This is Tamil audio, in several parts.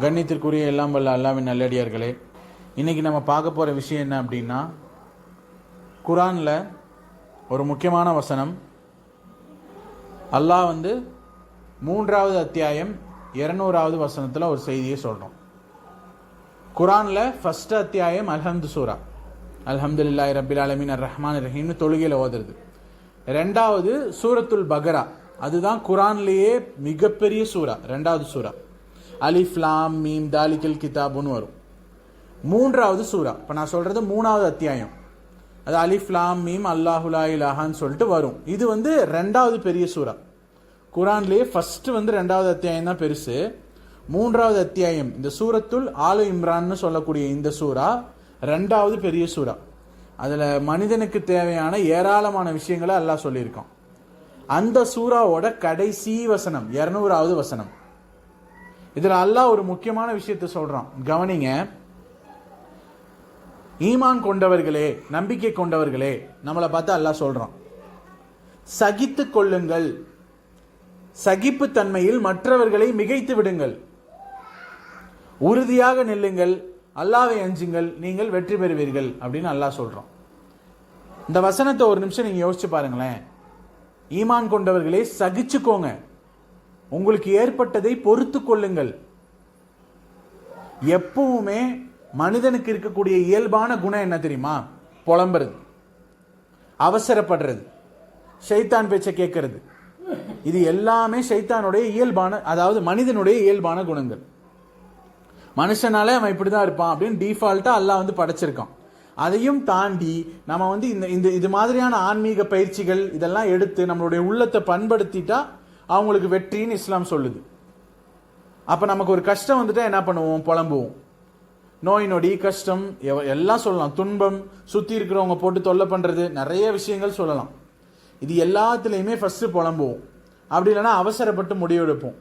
கண்ணியத்திற்குரிய எல்லாம் வல்ல அல்லாவின் நல்லடியார்களே இன்றைக்கி நம்ம பார்க்க போகிற விஷயம் என்ன அப்படின்னா குரானில் ஒரு முக்கியமான வசனம். அல்லாஹ் வந்து மூன்றாவது அத்தியாயம் இரநூறாவது வசனத்தில் ஒரு செய்தியை சொல்கிறோம் குரானில் ஃபஸ்ட்டு அத்தியாயம் அல்ஹம்து சூரா. அல்ஹம்துலில்லாஹி ரபில் ஆலமீன் அர் ரஹ்மான் ரஹீம்னு தொழுகையில் ஓதுறது. ரெண்டாவது சூரத்துல் பகரா. அதுதான் குரான்லேயே மிகப்பெரிய சூரா ரெண்டாவது சூரா. அலிஃப்லாம் மீம் தாலிக்கல் கிதாபுன்னு வரும். மூன்றாவது சூரா. இப்போ நான் சொல்றது மூணாவது அத்தியாயம். அது அலிஃப்லாம் மீம் அல்லாஹுலா இலாஹான்னு சொல்லிட்டு வரும். இது வந்து ரெண்டாவது பெரிய சூரா. குரான்லேயே ஃபர்ஸ்ட் வந்து ரெண்டாவது அத்தியாயம் தான் பெருசு. மூன்றாவது அத்தியாயம் இந்த சூரத்துல் ஆலு இம்ரான்னு சொல்லக்கூடிய இந்த சூரா ரெண்டாவது பெரிய சூரா. அதில் மனிதனுக்கு தேவையான ஏராளமான விஷயங்களை அல்லாஹ் சொல்லியிருக்கான். அந்த சூறாவோட கடைசி வசனம் இரநூறாவது வசனம். இதில் அல்லாஹ் ஒரு முக்கியமான விஷயத்தை சொல்கிறான் கவனிங்க. ஈமான் கொண்டவர்களே நம்பிக்கை கொண்டவர்களே நம்மளை பார்த்து அல்லாஹ் சொல்கிறான் சகித்து கொள்ளுங்கள். சகிப்பு தன்மையில் மற்றவர்களை மிகைத்து விடுங்கள். உறுதியாக நில்லுங்கள். அல்லாவை அஞ்சுங்கள். நீங்கள் வெற்றி பெறுவீர்கள் அப்படின்னு அல்லாஹ் சொல்கிறோம் இந்த வசனத்தை ஒரு நிமிஷம் நீங்கள் யோசிச்சு பாருங்களேன். ஈமான் கொண்டவர்களே சகிச்சுக்கோங்க. உங்களுக்கு ஏற்பட்டதை பொறுத்து கொள்ளுங்கள். எப்பவுமே மனிதனுக்கு இருக்கக்கூடிய இயல்பான குணம் என்ன தெரியுமா? புலம்புறது. அவசரப்படுறது. ஷைத்தான் பேச்சை கேட்கறது. இது எல்லாமே ஷைத்தானுடைய இயல்பான அதாவது மனிதனுடைய இயல்பான குணங்கள். மனுஷனாலே அவன் இப்படி தான் இருப்பான் அப்படின்னு டிஃபால்ட்டாக அல்லாஹ் வந்து படைச்சிருக்கான். அதையும் தாண்டி நம்ம வந்து இந்த இந்த இது மாதிரியான ஆன்மீக பயிற்சிகள் இதெல்லாம் எடுத்து நம்மளுடைய உள்ளத்தை பண்படுத்திட்டா அவங்களுக்கு வெற்றின்னு இஸ்லாம் சொல்லுது. அப்போ நமக்கு ஒரு கஷ்டம் வந்துட்டா என்ன பண்ணுவோம்? புலம்புவோம். நோய் நொடி கஷ்டம் எவ- எல்லாம் சொல்லலாம். துன்பம் சுத்தி இருக்கிறவங்க போட்டு தொல்லை பண்றது நிறைய விஷயங்கள் சொல்லலாம். இது எல்லாத்துலேயுமே ஃபர்ஸ்ட் புலம்புவோம். அப்படி இல்லைன்னா அவசரப்பட்டு முடிவெடுப்போம்.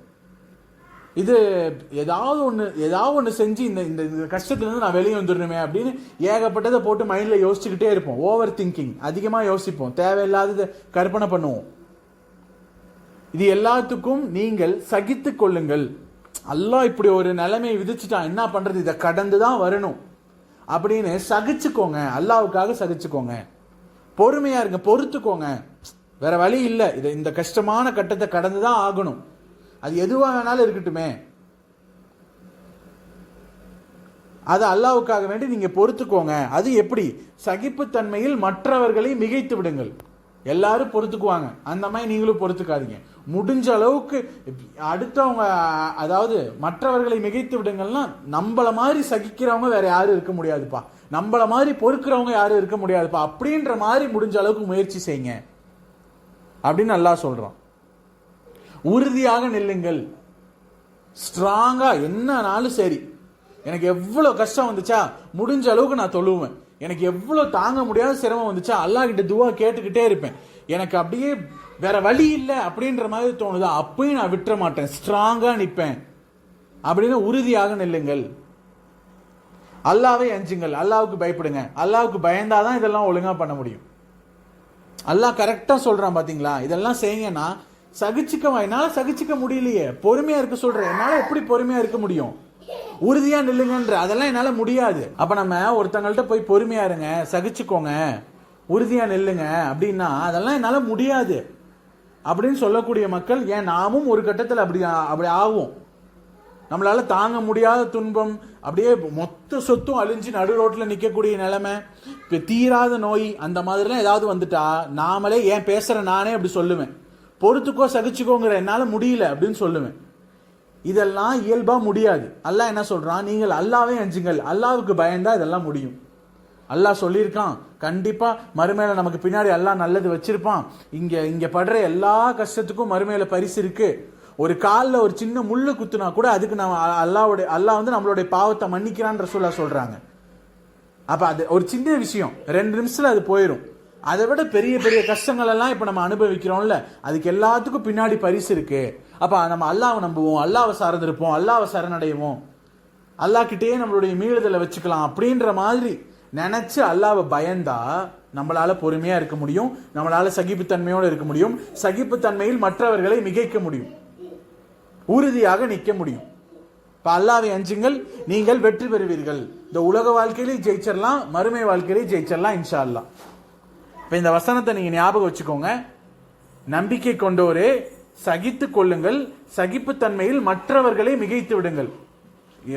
இது ஏதாவது ஒன்று ஏதாவது ஒன்று செஞ்சு இந்த இந்த இந்த கஷ்டத்துலேருந்து நான் வெளியே வந்துடணுமே அப்படின்னு ஏகப்பட்டதை போட்டு மைண்டில் யோசிச்சுக்கிட்டே இருப்போம். ஓவர் திங்கிங் அதிகமாக யோசிப்போம். தேவையில்லாததை கற்பனை பண்ணுவோம். இது எல்லாத்துக்கும் நீங்கள் சகித்து கொள்ளுங்கள். அல்லாஹ் இப்படி ஒரு நிலைமையை விதிச்சுட்டான் என்ன பண்றது? இதை கடந்து தான் வரணும். அப்படின்னு சகிச்சுக்கோங்க. அல்லாவுக்காக சகிச்சுக்கோங்க. பொறுமையா இருங்க பொறுத்துக்கோங்க. வேற வழி இல்லை. இதை இந்த கஷ்டமான கட்டத்தை கடந்து தான் ஆகணும். அது எதுவாக வேணாலும் இருக்கட்டுமே. அது அல்லாவுக்காக வேண்டி நீங்க பொறுத்துக்கோங்க. அது எப்படி? சகிப்புத்தன்மையில் மற்றவர்களை மிகைத்து விடுங்கள். எல்லாரும் பொறுத்துக்குவாங்க. அந்த மாதிரி நீங்களும் பொறுத்துக்காதீங்க. முடிஞ்ச அளவுக்கு அடுத்தவங்க அதாவது மற்றவர்களை மிகைத்து விடுங்கள்னா நம்மள மாதிரி சகிக்கிறவங்க வேற யாரும் இருக்க முடியாதுப்பா. நம்மள மாதிரி பொறுக்கிறவங்க யாரும் இருக்க முடியாதுப்பா. அப்படின்ற மாதிரி முடிஞ்ச அளவுக்கு முயற்சி செய்யுங்க. அப்படின்னு நல்லா சொல்றோம். உறுதியாக நில்லுங்கள். ஸ்ட்ராங்கா என்னனாலும் சரி. எனக்கு எவ்வளவு கஷ்டம் வந்துச்சா முடிஞ்ச அளவுக்கு நான் தொழுவேன். எனக்கு எவ்வளோ தாங்க முடியாத சிரமம் வந்துச்சா. அல்லாஹ் கிட்ட துவா கேட்டுக்கிட்டே இருப்பேன். எனக்கு அப்படியே வேற வழி இல்லை அப்படின்ற மாதிரி தோணுதா. அப்பயும் நான் விட்டுற மாட்டேன். ஸ்ட்ராங்காக நிற்பேன் அப்படின்னு உறுதியாக நில்லுங்கள். அல்லாவை அஞ்சுங்கள். அல்லாவுக்கு பயப்படுங்க. அல்லாவுக்கு பயந்தாதான் இதெல்லாம் ஒழுங்காக பண்ண முடியும். அல்லாஹ் கரெக்டாக சொல்கிறான் பார்த்தீங்களா இதெல்லாம் செய்யுங்கன்னா சகிச்சுக்க என்னால் சகிச்சுக்க முடியலையே. பொறுமையாக இருக்க சொல்கிறேன் என்னால் எப்படி பொறுமையாக இருக்க முடியும்? உறுதியா நில்லுங்கன்ற அதெல்லாம் என்னால முடியாது. அப்ப நம்ம ஒருத்தங்கள்ட்ட போய் பொறுமையா இருங்க சகிச்சுக்கோங்க உறுதியா நில்லுங்க அப்படின்னா அதெல்லாம் என்னால முடியாது. அப்படின்னு சொல்லக்கூடிய மக்கள் ஏன் நாமும் ஒரு கட்டத்தில் அப்படி அப்படி ஆகும் நம்மளால தாங்க முடியாத துன்பம் அப்படியே மொத்த சொத்தும் அழிஞ்சு நடு ரோட்டில் நிற்கக்கூடிய நிலைமை இப்போ தீராத நோய் அந்த மாதிரிலாம் ஏதாவது வந்துட்டா நாமளே ஏன் பேசுகிற நானே அப்படி சொல்லுவேன். பொறுத்துக்கோ சகிச்சுக்கோங்கிற என்னால் முடியல அப்படின்னு சொல்லுவேன். இதெல்லாம் இயல்பாக முடியாது. அல்லாஹ் என்ன சொல்கிறான் நீங்கள் அல்லாவே அஞ்சுங்கள். அல்லாவுக்கு பயந்தா இதெல்லாம் முடியும். அல்லாஹ் சொல்லியிருக்கான். கண்டிப்பாக மறுமையில் நமக்கு பின்னாடி எல்லாம் நல்லது வச்சிருப்பான். இங்கே இங்கே படுற எல்லா கஷ்டத்துக்கும் மறுமையில் பரிசு இருக்குது ஒரு காலில் ஒரு சின்ன முள்ளு குத்துனா கூட அதுக்கு நம்ம அல்லாவுடைய அல்லாஹ் வந்து நம்மளுடைய பாவத்தை மன்னிக்கிறான்ற சொல்ல சொல்கிறாங்க அப்போ அது ஒரு சின்ன விஷயம். ரெண்டு நிமிஷத்தில் அது போயிடும் அதை விட பெரிய பெரிய கஷ்டங்கள் எல்லாம் இப்போ நம்ம அனுபவிக்கிறோம்ல. அதுக்கு எல்லாத்துக்கும் பின்னாடி பரிசு இருக்கு. அப்போ நம்ம அல்லாவை நம்புவோம் அல்லாவை சார்ந்திருப்போம் அல்லாவை சரணடைவோம். அல்லாக்கிட்டேயே நம்மளுடைய மீளுதலை வச்சுக்கலாம் அப்படின்ற மாதிரி நினச்சி அல்லாவை பயந்தா நம்மளால் பொறுமையாக இருக்க முடியும் நம்மளால் சகிப்புத்தன்மையோடு இருக்க முடியும் சகிப்புத்தன்மையில் மற்றவர்களை மிகைக்க முடியும் உறுதியாக நிற்க முடியும். இப்போ அல்லாவை அஞ்சுங்கள் நீங்கள் வெற்றி பெறுவீர்கள். இந்த உலக வாழ்க்கையிலேயே ஜெயிச்சிடலாம் மறுமை வாழ்க்கையிலேயே ஜெயிச்சிடலாம் இன்ஷா அல்லா இப்போ இந்த வசனத்தை நீங்கள் ஞாபகம் வச்சுக்கோங்க. நம்பிக்கை கொண்டோரே சகித்து கொள்ளுங்கள் சகிப்புத்தன்மையில் மற்றவர்களை மிகைத்து விடுங்கள்.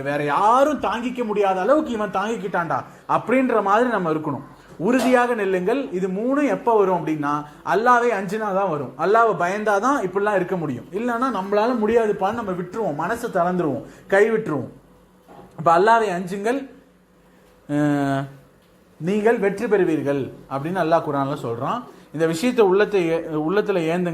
வேற யாரும் தாங்கிக்க முடியாத அளவுக்கு இவன் தாங்கிக்கிட்டான்டா அப்படின்ற மாதிரி நம்ம இருக்கணும். உறுதியாக நெல்லுங்கள் இது மூணு எப்போ வரும் அப்படின்னா அல்லாவே அஞ்சினா தான் வரும். அல்லாவை பயந்தாதான் இப்படிலாம் இருக்க முடியும். இல்லைன்னா நம்மளால முடியாதுப்பான்னு நம்ம விட்டுருவோம் மனசை தளர்ந்துருவோம் கை விட்டுருவோம் இப்போ அல்லாவை அஞ்சுங்கள் நீங்கள் வெற்றி பெறுவீர்கள் அப்படின்னு அல்லாஹ் குரான்ல சொல்கிறான் இந்த விஷயத்தை உள்ளத்தை உள்ளத்தில் ஏந்துங்க